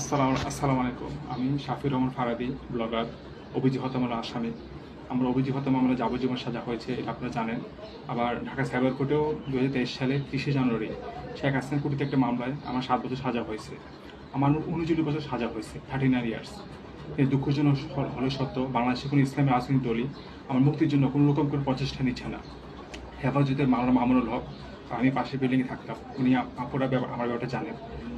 আসসালাম আসসালামু আলাইকুম আমি শাফির রহমান ফারাদি, ব্লগার অভিযোগ হত্যামামলা আসামি। আমরা অভিযোগ হত্যা মামলা যাবজ্জীবন সাজা হয়েছে, এটা আপনারা জানেন। আবার ঢাকা সাইবার কোর্টেও দু হাজার তেইশ সালে তিরিশে জানুয়ারি শেখ হাসিনা কোর্টিতে একটা মামলায় আমার সাত বছর সাজা হয়েছে। আমার উনচল্লিশ বছর সাজা হয়েছে থার্টি নাইন ইয়ার্স দুঃখজনক হলে সত্য, বাংলাদেশে কোনো ইসলামী রাজনৈতিক দলই আমার মুক্তির জন্য কোনো রকম করে প্রচেষ্টা নিচ্ছে না। হেফাজতের মামলা মামুনুল হক আমি পাশের বিল্ডিংয়ে থাকতাম। উনি আপ- আপুরা আমার ব্যাপারটা জানেন।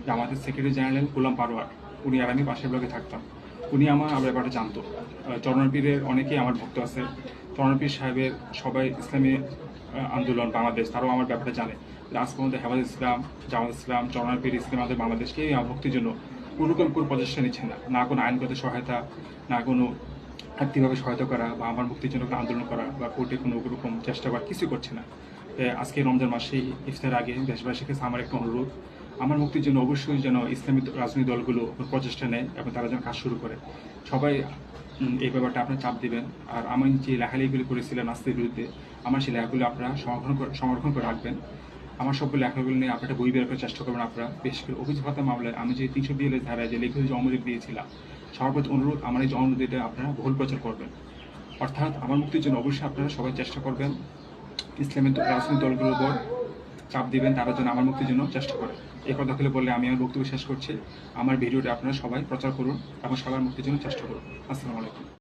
যে আমাদের সেক্রেটারি জেনারেল গোলাম পারোয়ার উনি আর আমি পাশের ব্লকে থাকতাম। উনি আমার আমার ব্যাপারটা জানতো। চরণপীরের অনেকেই আমার ভক্ত আছে। চরণপীর সাহেবের সবাই ইসলামী আন্দোলন, বাংলাদেশ, তারাও আমার ব্যাপারটা জানে। আজ পর্যন্ত হেফাজ ইসলাম, জামাত ইসলাম চরণপীর ইসলাম আমাদের বাংলাদেশকে আমার ভক্তির জন্য কোনোরকম কোনো প্রচেষ্টা নিচ্ছে না। না কোনো আইনগত সহায়তা, না কোনো আর্থিকভাবে সহায়তা করা বা আমার মুক্তির জন্য আন্দোলন করা বা কোর্টে কোনো রকম চেষ্টা করা কিছু করছে না। আজকে রমজান মাসে ইফতার আগে দেশবাসীর কাছে আমার একটা অনুরোধ। আমার মুক্তির জন্য অবশ্যই যেন ইসলামী রাজনৈতিক দলগুলো প্রচেষ্টা নেয় এবং তারা যেন কাজ শুরু করে। সবাই এই ব্যাপারটা আপনার চাপ দিবেন। আর আমি যে লেখালেখিগুলি করেছিলাম নাস্তির বিরুদ্ধে, আমার সেই লেখাগুলো আপনারা সংরক্ষণ করে সংরক্ষণ করে রাখবেন। আমার সবগুলো লেখাগুলো নিয়ে আপনারা বই বের করার চেষ্টা করবেন আপনারা। বিশেষ করে অভিযোগ হত্যা মামলায় আমি যে তিনশো বিএলের ধারায় যে লেখিত যে অনুমোদন দিয়েছিলাম প্রতি অনুরোধ আমার এই যে অনুমোদিটা আপনারা ভুল প্রচার করবেন। অর্থাৎ আমার মুক্তির জন্য অবশ্যই আপনারা সবাই চেষ্টা করবেন। ইসলামী দ- রাজনৈতিক দলগুলোর উপর চাপ দিবেন, তারা যেন আমার মুক্তির জন্য চেষ্টা করে। এই কথাগুলো বললে আমি আমার বক্তব্য শেষ করছি। আমার ভিডিওটা আপনারা সবাই প্রচার করুন এবং সবার মুক্তির জন্য চেষ্টা করুন। আসসালামু আলাইকুম।